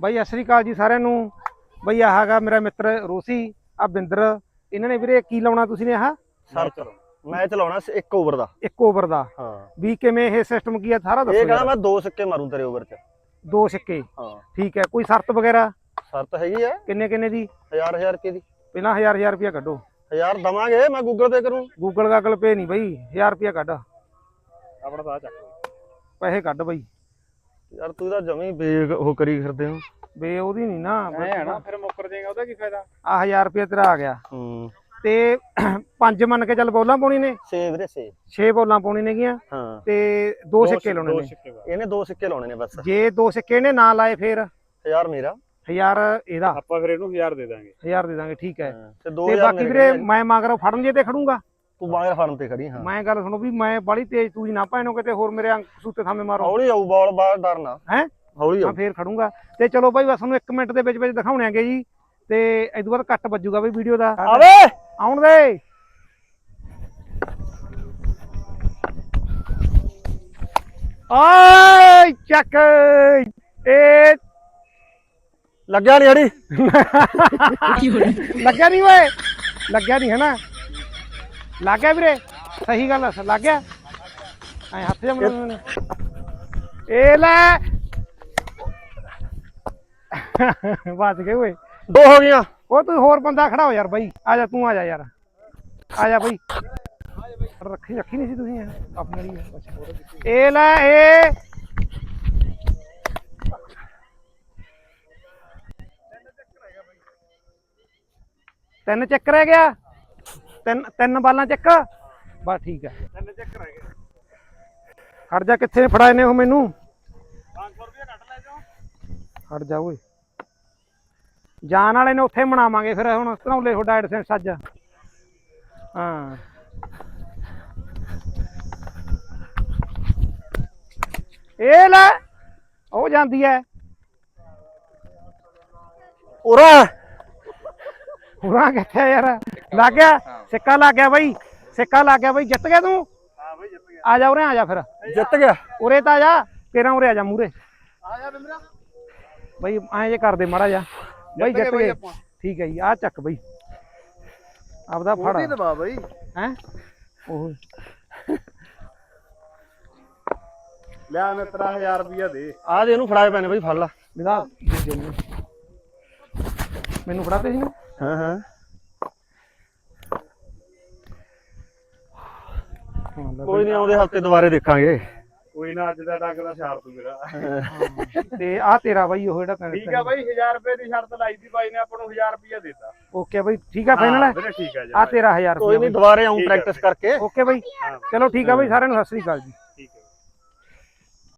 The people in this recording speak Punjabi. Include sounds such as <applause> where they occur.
ਬਾਈ ਸਤਿ ਸ੍ਰੀ ਅਕਾਲ ਜੀ ਸਾਰਿਆਂ ਨੂੰ। ਬਈ ਆਹ ਹੈਗਾ ਮੇਰਾ ਮਿੱਤਰ ਰੋਸੀ ਆ ਬਿੰਦਰ। ਇਹਨਾਂ ਨੇ ਵੀਰੇ ਕੀ ਲਾਉਣਾ ਤੁਸੀਂ ਨੇ ਆਹ? ਸਰ ਮੈਂ ਚਲਾਉਣਾ ਸੀ ਇੱਕ ਓਵਰ ਦਾ। ਇੱਕ ਓਵਰ ਦਾ। ਹਾਂ। ਵੀ ਕਿਵੇਂ ਇਹ ਸਿਸਟਮ ਕੀ ਆ ਸਾਰਾ ਦੱਸੋ ਇਹ ਕਹਿੰਦਾ। ਮੈਂ ਦੋ ਸਿੱਕੇ ਮਾਰੂੰ ਤੇਰੇ ਓਵਰ 'ਚ। ਦੋ ਸਿੱਕੇ। ਹਾਂ। ਠੀਕ ਹੈ ਕੋਈ ਸ਼ਰਤ ਵਗੈਰਾ? ਸ਼ਰਤ ਹੈਗੀ ਆ। ਕਿੰਨੇ ਕਿੰਨੇ ਦੀ? ਹਜ਼ਾਰ ਹਜ਼ਾਰ ਰੁਪਏ ਦੀ। ਪਹਿਲਾਂ 1000 1000 ਰੁਪਇਆ ਕੱਢੋ। ਹਜ਼ਾਰ ਦਵਾਂਗੇ ਮੈਂ ਗੂਗਲ ਪੇ ਕਰੂੰ। ਗੂਗਲ ਗਾਗਲ ਪੇ ਨਹੀਂ ਬਈ 1000 ਰੁਪਇਆ ਕੱਢ। ਆਪਣਾ ਸਾਹ ਚੱਕ। ਪੈਸੇ ਕੱਢ ਬਈ। ਯਾਰ ਤੂੰ ਤਾਂ ਜਮੀ ਬੇਗ ਉਹ ਕਰੀ ਫਿਰਦੇ ਹੋ। ਬੇ ਉਹਦੀ ਨਹੀਂ ਨਾ ਐ ਹੈ ਨਾ ਫਿਰ ਮੁੱਕਰ ਜਾਏਗਾ ਉਹਦਾ ਕੀ ਫਾਇਦਾ? ਆ 1000 ਰੁਪਇਆ ਤੇਰਾ ਆ ਗਿਆ। ਹੂੰ। ਤੇ ਪੰਜ ਮੰਨ ਕੇ ਚੱਲ ਬੋਲਾਂ ਪਾਉਣੀ ਨੇ? ਸੇ ਵੀਰੇ ਸੇ 6 ਬੋਲਾਂ ਪਾਉਣੀ ਨੇਗੀਆਂ। ਹਾਂ। ਤੇ ਦੋ ਸਿੱਕੇ ਲਾਉਣੇ ਨੇ। ਇਹਨੇ ਦੋ ਸਿੱਕੇ ਲਾਉਣੇ ਨੇ ਬਸ। ਜੇ ਦੋ ਸਿੱਕੇ ਨੇ ਨਾ ਲਾਏ ਫੇਰ। ਹਜ਼ਾਰ ਮੇਰਾ। 1000 ਇਹਦਾ। ਆਪਾਂ ਫਿਰ ਇਹਨੂੰ 1000 ਦੇ ਦਾਂਗੇ। 1000 ਦੇ ਦਾਂਗੇ ਠੀਕ ਹੈ। ਤੇ ਤੇ 2000 ਬਾਕੀ ਵੀਰੇ ਮੈਂ ਮਗਰੋਂ ਫੜਨ ਜੇ ਤੇ ਖੜੂੰਗਾ। ਤੂੰ ਬਾਹਰ ਫੜਨ ਤੇ ਖੜੀ ਹਾਂ। ਮੈਂ ਗੱਲ ਸੁਣੋ ਵੀ ਮੈਂ ਬੜੀ ਤੇਜ਼ ਤੂੰ ਨਾ ਭੈਣੋ ਕਿਤੇ ਹੋਰ ਮੇਰੇ ਅੰਕ ਸੂਤੇ ਥਾਮੇ ਮਾਰੋ। ਹੌਲੀ ਆਊ ਬਾਲ ਬਾਹਰ ਡਰਨਾ। ਹੈਂ? ਹੌਲੀ ਮੈਂ ਆਊ। ਫੇਰ ਖੜੂੰਗਾ। ਤੇ ਚਲੋ ਬਾਈ ਬਸ ਤੁਹਾਨੂੰ 1 ਮਿੰਟ ਦੇ ਵਿੱਚ ਵਿੱਚ ਦਿਖਾਉਣੇ ਆਗੇ ਜੀ। ਤੇ ਇਸ ਤੋਂ ਬਾਅਦ ਕੱਟ ਵੱਜੂਗਾ ਬਈ ਵੀਡੀਓ ਦਾ। ਆਵੇ! ਆਉਣ ਦੇ। ਆਏ ਚੱਕ। ਇਹ ਲੱਗਿਆ ਨਹੀਂ ਅੜੀ <laughs> ਲੱਗਿਆ ਨਹੀਂ ਓਏ। ਲੱਗਿਆ ਨਹੀਂ ਹੈ ਨਾ ਲੱਗ ਗਿਆ ਵੀਰੇ? ਸਹੀ ਗੱਲ ਆ ਲੱਗ ਗਿਆ? ਐ ਹੱਥ ਜਮ ਨੇ ਇਹ ਲੈ! ਬਚ ਗਏ ਓਏ। ਦੋ ਹੋ ਗਈਆਂ। ਉਹ ਤੂੰ ਹੋਰ ਬੰਦਾ ਖੜਾ ਹੋ ਯਾਰ ਬਾਈ। ਆ ਜਾ ਤੂੰ ਆ ਜਾ ਯਾਰ। ਆ ਜਾ ਬਾਈ। ਰੱਖੀ ਰੱਖੀ ਨਹੀਂ ਸੀ ਤੁਸੀਂ ਇਹ? ਆਪਣੀ ਵਾਲੀ ਹੈ। ਇਹ ਲੈ ਇਹ! ਤਿੰਨ ਚੱਕ ਰਹਿ ਗਿਆ? ਤਿੰਨ ਤਿੰਨ ਬਾਲਾਂ ਚੱਕ ਬਸ ਠੀਕ ਹੈ। ਤਿੰਨ ਚੱਕਰ ਹੈਗੇ ਹਟ ਜਾ ਕਿੱਥੇ ਫੜਾਏ ਨੇ ਉਹ ਮੈਨੂੰ? 500 ਰੁਪਏ ਕੱਟ ਲੈ ਜਾਓ। ਹਟ ਜਾ ਓਏ। ਜਾਨ ਵਾਲੇ ਨੇ ਉੱਥੇ ਮਨਾਵਾਂਗੇ ਫਿਰ ਹੁਣ ਧਨੌਲੇ ਤੁਹਾਡਾ ਐਡਸੈਂਸ ਅੱਜ। ਹਾਂ। ਇਹ ਲੈ ਉਹ ਜਾਂਦੀ ਐ ਉਰਾ। ਹੁਰਾਂ ਕਿੱਥੇ ਯਾਰ? ਲੱਗ ਗਿਆ? ਸਿੱਕਾ ਲੱਗ ਗਿਆ ਬਾਈ। ਸਿੱਕਾ ਲੱਗ ਗਿਆ ਬਾਈ। ਜਿੱਤ ਗਿਆ ਤੂੰ? ਹਾਂ ਬਈ ਜਿੱਤ ਗਿਆ। ਆ ਜਾ ਉਰੇ ਆ ਜਾ ਫਿਰ। ਜਿੱਤ ਗਿਆ? ਉਰੇ ਤਾਂ ਆ ਜਾ। ਤੇਰਾ ਉਰੇ ਆ ਜਾ ਮੂਰੇ ਆ ਜਾ ਬਿੰਦਰਾ ਬਾਈ ਐਂ ਜੇ ਕਰਦੇ ਮਾੜਾ ਜਾ ਬਾਈ ਜਿੱਤ ਗਏ। ਠੀਕ ਹੈ ਜੀ ਆ ਚੱਕ ਬਾਈ। ਆਪਦਾ ਫੜ। ਦਬਾ ਬਈ? ਹੈ? ਉਹ। ਲੈ ਮਿੱਤਰਾ 1000 ਰੁਪਿਆ ਦੇ। ਆ ਦੇ ਇਹਨੂੰ ਫੜਾਏ ਪੈਣੇ ਬਈ ਫੜ ਲਾ। ਮੈਨੂੰ ਫੜਾਤੇ ਸੀ ਨਾ? ਹਾਂ ਹਾਂ ਹਾਂ, ਲੈ ਕੋਈ ਨਹੀਂ ਆਉਂਦੇ ਹਫ਼ਤੇ ਦੁਬਾਰੇ ਦੇਖਾਂਗੇ। ਕੋਈ ਨਾ ਅੱਜ ਦਾ ਡੰਗ ਦਾ ਤੂੰ ਮੇਰਾ। ਤੇ ਆ ਤੇਰਾ ਬਾਈ ਉਹ ਜਿਹੜਾ ਤੈਨੂੰ ਠੀਕ ਆ ਬਾਈ 1000 ਰੁਪਏ ਦੀ ਸ਼ਰਤ ਲਾਈ ਦੀ ਬਾਈ ਨੇ ਆਪਾਂ ਨੂੰ 1000 ਰੁਪਿਆ ਦਿੱਤਾ। ਓਕੇ ਬਾਈ ਠੀਕ ਆ ਫਾਈਨਲ ਹੈ ਵੀਰੇ ਠੀਕ ਆ ਜੀ। ਆ ਤੇਰਾ 1000 ਕੋਈ ਰੁਪਏ ਨਹੀਂ ਦੁਬਾਰੇ ਆਉਂ। ਪ੍ਰੈਕਟਿਸ ਕਰਕੇ। Okay bye. ਚਲੋ ਠੀਕ ਆ ਬਾਈ ਸਾਰਿਆਂ ਨੂੰ ਸਤਿ ਸ੍ਰੀ ਅਕਾਲ ਜੀ।